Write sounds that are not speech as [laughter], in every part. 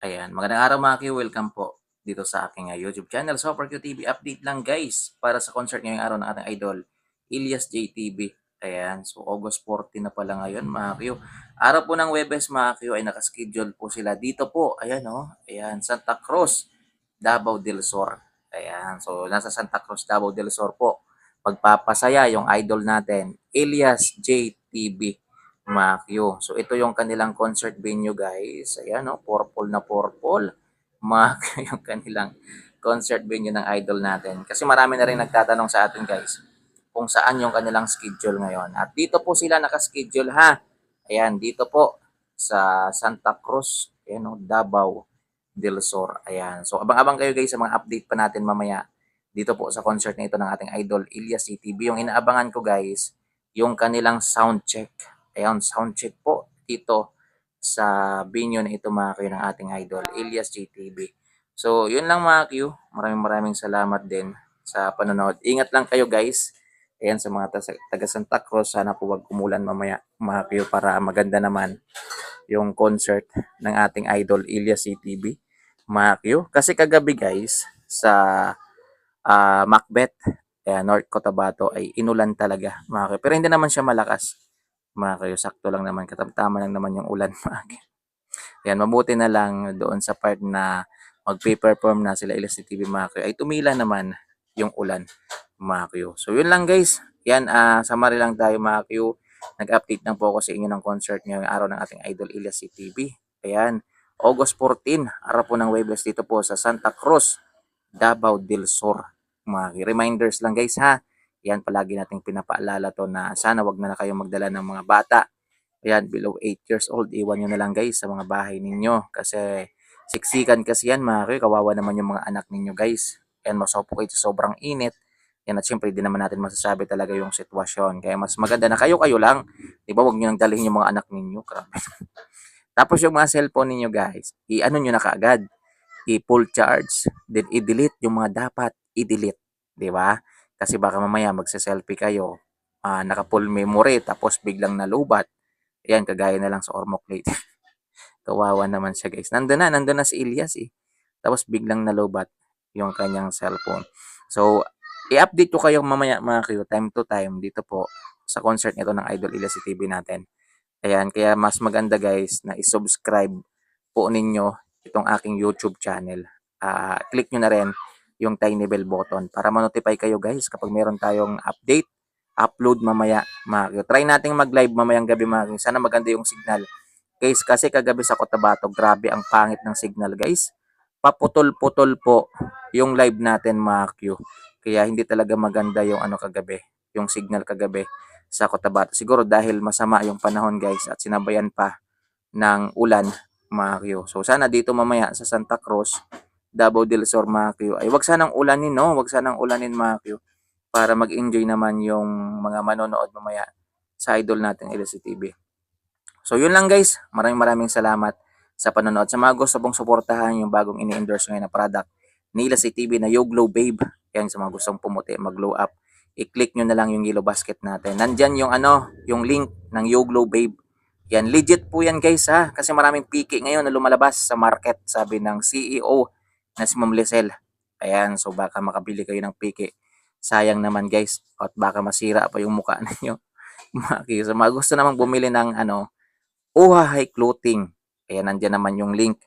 Ayan, magandang araw mga Q, welcome po dito sa aking ah, YouTube channel, Super Q TV. Update lang guys para sa concert ngayong araw ng ating idol, Ilyas JTV. Ayan, so August 14 na pala ngayon mga Q. Araw po ng Webes mga Q ay nakaschedule po sila dito po. Ayan o, oh, ayan, Santa Cruz, Davao del Sur. Ayan, so nasa Santa Cruz, Davao del Sur po. Pagpapasaya yung idol natin, Ilyas JTV. Macchio. So ito yung kanilang concert venue guys. Ayan no, purple na purple. [laughs] Macchio yung kanilang concert venue ng idol natin. Kasi marami na rin nagtatanong sa atin guys kung saan yung kanilang schedule ngayon. At dito po sila nakaschedule ha. Ayan, dito po sa Santa Cruz, ayan no, Davao del Sur. Ayan. So abang-abang kayo guys sa mga update pa natin mamaya dito po sa concert na ito ng ating idol Ilyas CTV. Yung inaabangan ko guys, yung kanilang sound check. Ayan, sound check po dito sa venue na ito mga Q ng ating idol, Elias JTV. So, yun lang mga Q. Maraming maraming salamat din sa panonood. Ingat lang kayo guys. Ayan sa mga taga Santa Cruz, sana po wag kumulan mamaya mga Q para maganda naman yung concert ng ating idol Elias CTV. Mga Q. Kasi kagabi guys, sa uh, Macbeth, eh, North Cotabato ay inulan talaga mga Q. Pero hindi naman siya malakas mga kayo, sakto lang naman, katamtama lang naman yung ulan [laughs] kayo. Yan, mabuti na lang doon sa part na mag-perform na sila Ilas TV mga kayo, ay tumila naman yung ulan mga kayo. So yun lang guys, yan, uh, summary lang tayo mga kayo. Nag-update lang po ako sa inyo ng concert ngayong araw ng ating idol Ilas TV. Ayan, August 14, araw po ng Webles dito po sa Santa Cruz, Davao del Sur. Mga reminders lang guys ha yan, palagi nating pinapaalala to na sana wag na na kayong magdala ng mga bata. Ayan, below 8 years old, iwan nyo na lang guys sa mga bahay ninyo. Kasi siksikan kasi yan mga kawawa naman yung mga anak ninyo guys. Ayan, masuffocate sa sobrang init. Yan at syempre di naman natin masasabi talaga yung sitwasyon. Kaya mas maganda na kayo-kayo lang. Di ba, wag nyo nang dalhin yung mga anak ninyo. Grabe. [laughs] Tapos yung mga cellphone ninyo guys, i-ano nyo na kaagad. I-full charge. Then i-delete yung mga dapat i-delete. Di ba? Kasi baka mamaya magse-selfie kayo, uh, naka-full memory tapos biglang nalubat. Ayan, kagaya na lang sa Ormoc Lake. [laughs] Kawawa naman siya guys. Nandun na, nandun na si Elias eh. Tapos biglang nalubat yung kanyang cellphone. So, i-update ko kayo mamaya mga kayo, time to time, dito po sa concert nito ng Idol Elias TV natin. Ayan, kaya mas maganda guys na i-subscribe po ninyo itong aking YouTube channel. Uh, click nyo na rin yung tiny bell button para ma-notify kayo guys kapag meron tayong update, upload mamaya. Mga, try nating mag-live mamayang gabi mga Sana maganda yung signal. Guys, kasi kagabi sa Cotabato, grabe ang pangit ng signal guys. Paputol-putol po yung live natin mga Q. Kaya hindi talaga maganda yung ano kagabi, yung signal kagabi sa Cotabato. Siguro dahil masama yung panahon guys at sinabayan pa ng ulan mga Q. So sana dito mamaya sa Santa Cruz, Davao del Sur mga. Ay wag sanang ulanin no, wag sanang ulanin mga para mag-enjoy naman yung mga manonood mamaya sa idol natin LC TV. So yun lang guys, maraming maraming salamat sa panonood. Sa mga gusto pong suportahan yung bagong ini-endorse ngayon na product ni LC TV na Yo Glow Babe. Yan sa mga gustong pumuti, mag-glow up. I-click nyo na lang yung yellow basket natin. Nandyan yung ano, yung link ng Yo Glow Babe. Yan, legit po yan guys ha. Kasi maraming piki ngayon na lumalabas sa market, sabi ng CEO na si Ma'am Lisel. Ayan, so baka makabili kayo ng piki. Sayang naman guys, at baka masira pa yung mukha [laughs] ninyo. Maki, so mga gusto namang bumili ng ano, Uha High Clothing. Ayan, nandiyan naman yung link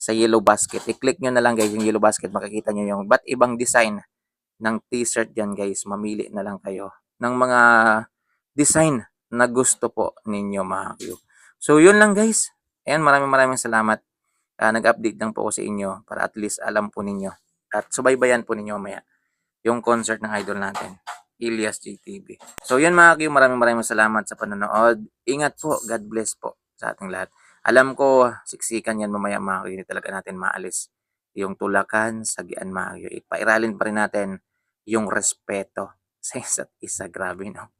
sa yellow basket. I-click nyo na lang guys yung yellow basket, makikita nyo yung ba't ibang design ng t-shirt dyan guys. Mamili na lang kayo ng mga design na gusto po ninyo mga So yun lang guys. Ayan, maraming maraming salamat uh, nag-update lang po ako sa inyo para at least alam po ninyo at subaybayan po ninyo maya yung concert ng idol natin, Ilias JTV. So yun mga kiyo, maraming maraming salamat sa panonood. Ingat po, God bless po sa ating lahat. Alam ko, siksikan yan mamaya mga kiyo, hindi talaga natin maalis. Yung tulakan, sagian mga kiyo. Ipairalin pa rin natin yung respeto [laughs] sa isa't isa. Grabe, no?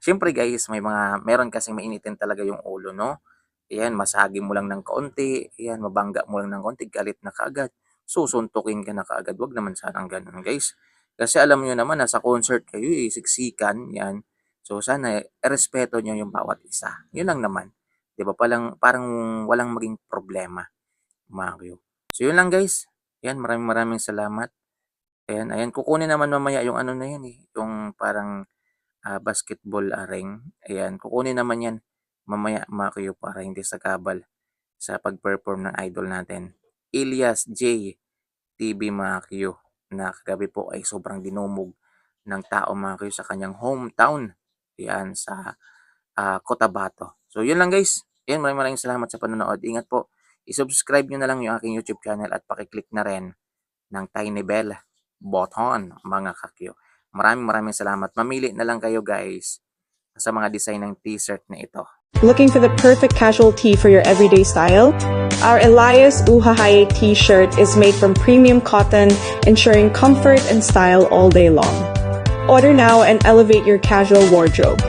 Siyempre guys, may mga, meron kasing mainitin talaga yung ulo, no? Ayan, masagi mo lang ng kaunti, ayan, mabangga mo lang ng kaunti, galit na kaagad. Susuntukin ka na kaagad. Wag naman sanang ganun, guys. Kasi alam niyo naman, nasa concert kayo, eh, siksikan, yan. So, sana, respeto niyo yung bawat isa. Yun lang naman. Di ba? Palang, parang walang maging problema. Makyo. So yun lang guys. Ayan, maraming maraming salamat. Ayan, ayan. Kukunin naman mamaya yung ano na yan eh. Yung parang ah, basketball ah, ring. Ayan, kukunin naman yan mamaya Makyo para hindi sagabal sa pag-perform ng idol natin. Elias J. TV Makyo na kagabi po ay sobrang dinumog ng tao Makyo sa kanyang hometown. Ayan, sa ah, Cotabato. So yun lang guys. Ayan, maraming maraming salamat sa panonood. Ingat po. I-subscribe nyo na lang yung aking YouTube channel at pakiclick na rin ng tiny bell button, mga kakyo. Maraming maraming salamat. Mamili na lang kayo guys sa mga design ng t-shirt na ito. Looking for the perfect casual tee for your everyday style? Our Elias Uhahaye t-shirt is made from premium cotton, ensuring comfort and style all day long. Order now and elevate your casual wardrobe.